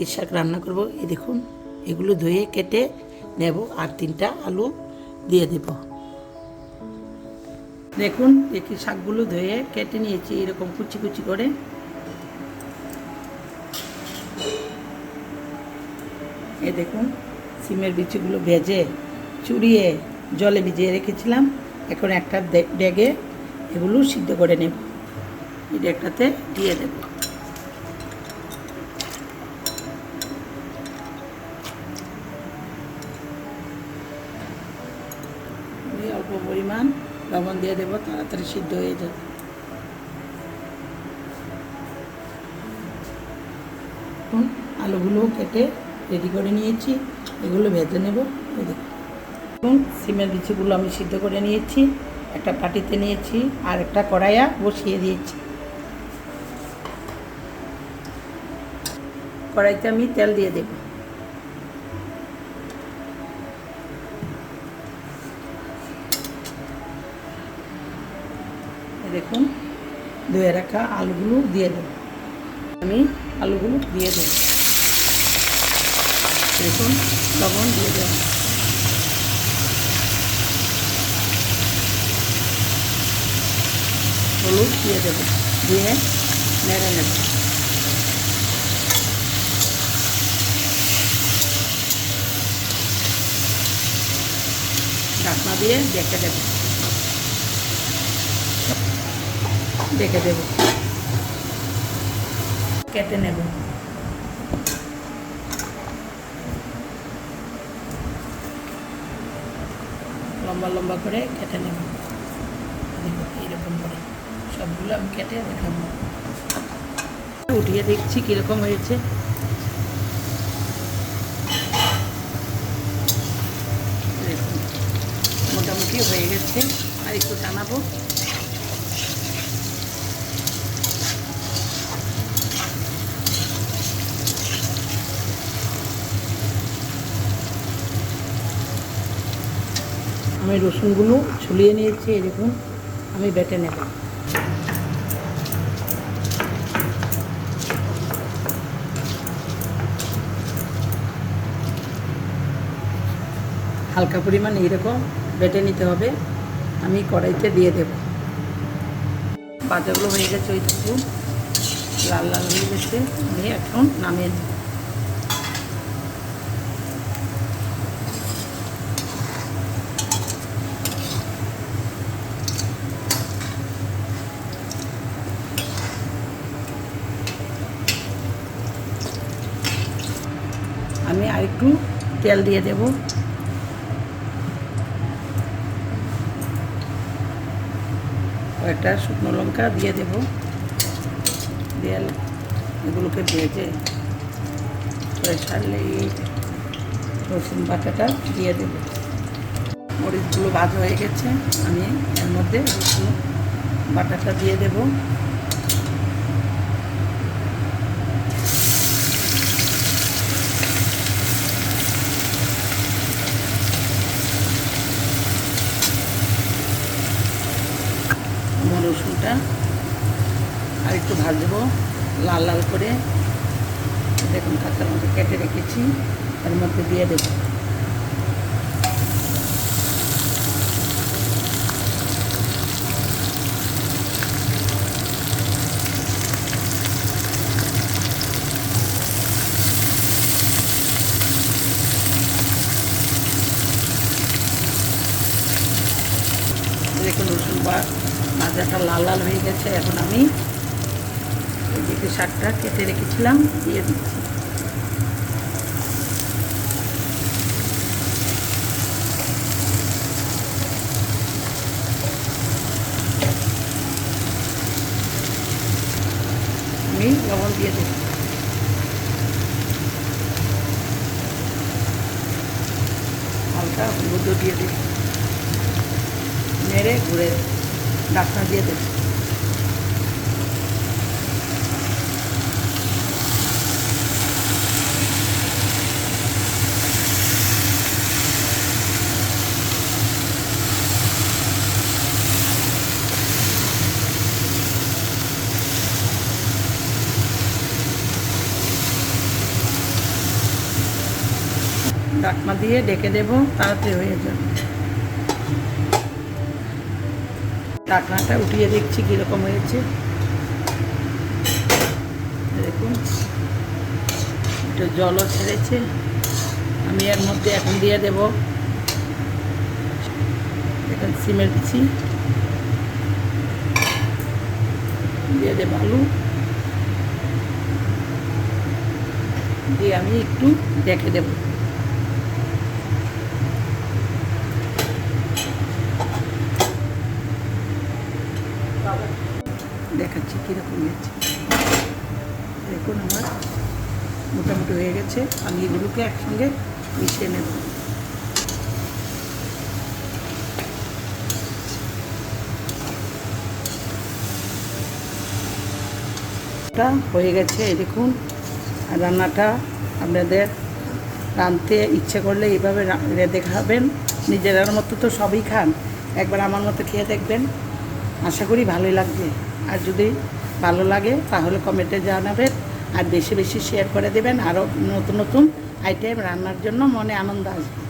ঢেঁকির শাক রান্না করব। এই দেখুন, এগুলো ধুয়ে কেটে নেব আর তিনটা আলু দিয়ে দেব। দেখুন ঢেঁকির শাকগুলো ধুয়ে কেটে নিয়েছি, এরকম কুচি কুচি করে। এ দেখুন, সিমের বিচিগুলো ভেজে, চুড়িয়ে জলে ভিজিয়ে রেখেছিলাম। এখন একটা ডেগে এগুলো সিদ্ধ করে নেব। এই ডেগটাতে দিয়ে দেব। অল্প পরিমাণ লবণ দিয়ে দেবো, তাড়াতাড়ি সিদ্ধ হয়ে যাবে। এখন আলুগুলো কেটে রেডি করে নিয়েছি, এগুলো ভেজে নেব এখন সিমের বিচিগুলো আমি সিদ্ধ করে নিয়েছি, একটা পাটিতে নিয়েছি, আর একটা কড়াইয়া বসিয়ে দিয়েছি। কড়াইতে আমি তেল দিয়ে দেব। দেখুন, ধুয়ে রাখা আলুগুলো দিয়ে দেব। আমি আলুগুলো দিয়ে দেব। দেখুন, লবণ দিয়ে দেব। হলুদ দিয়ে দেব। দিয়ে নেড়ে নেব। ঢাকনা দিয়ে ডেকে দেব। ডেকে দেব। কেটে নেব। লম্বা লম্বা করে কেটে নেব। দেখো, এইরকম করে। সবগুলো আমি কেটে দেখাবো। উঠিয়ে দেখছি কীরকম হয়েছে। মোটামুটি হয়ে গেছে। আর একটু টানাবো। আমি রসুনগুলো ছুলিয়ে নিয়েছি এরকম আমি বেটে নেব। হালকা পরিমাণ এইরকম বেটে নিতে হবে, আমি কড়াইতে দিয়ে দেব। বাজারগুলো হয়ে গেছে ওই লাল লাল হয়ে গেছে, আমি এখন নামিয়ে আমি আরেকটু তেল দিয়ে দেব। কয়েকটা শুকনো লঙ্কা দিয়ে দেব। দিয়ে এগুলোকে ভেজে ছাড়লে এই রসুন বাটাটা দিয়ে দেব। মরিচগুলো ভাজা হয়ে গেছে, আমি এর মধ্যে রসুন বাটাটা দিয়ে দেবো। আমার আর একটু ভাজবো, লাল লাল করে। দেখুন কাঁচার মধ্যে কেটে রেখেছি, তার মধ্যে দিয়ে দেবো দেখুন রসুন বা ভাজাটা লাল লাল হয়ে গেছে, এখন আমি এদিকে শাকটা কেটে রেখেছিলাম, দিয়ে দিচ্ছি। আমি লবণ দিয়ে দেব হালকা হলুদও দিয়ে দিই মেরে ঘুরে ডাক্তার দিয়ে দেবে। ডাকমা দিয়ে ডেকে দেবো তাড়াতাড়ি হয়ে যাবে। ডাকনাটা উঠিয়ে দেখছি কীরকম হয়েছে। দেখুন, একটু জলও ছেড়েছে। আমি এর মধ্যে এখন দিয়ে দেব। এখন সিমের পিছি দিয়ে দেব আলু। দিয়ে আমি একটু দেখে দেব দেখাচ্ছি কীরকম হয়েছে দেখুন আমার মোটামুটি হয়ে গেছে, আমি এগুলোকে একসঙ্গে মিশিয়ে নেব। হয়ে গেছে, এই দেখুন রান্নাটা আপনাদের রাঁধতে ইচ্ছে করলে এইভাবে রেঁধে খাবেন নিজেরার মতো তো সবই খান, একবার আমার মতো খেয়ে দেখবেন। আশা করি ভালোই লাগবে, আর যদি ভালো লাগে তাহলে কমেন্টে জানাবেন। আর বেশি বেশি শেয়ার করে দেবেন। আরও নতুন নতুন আইটেম রান্নার জন্য মনে আনন্দ আসবে।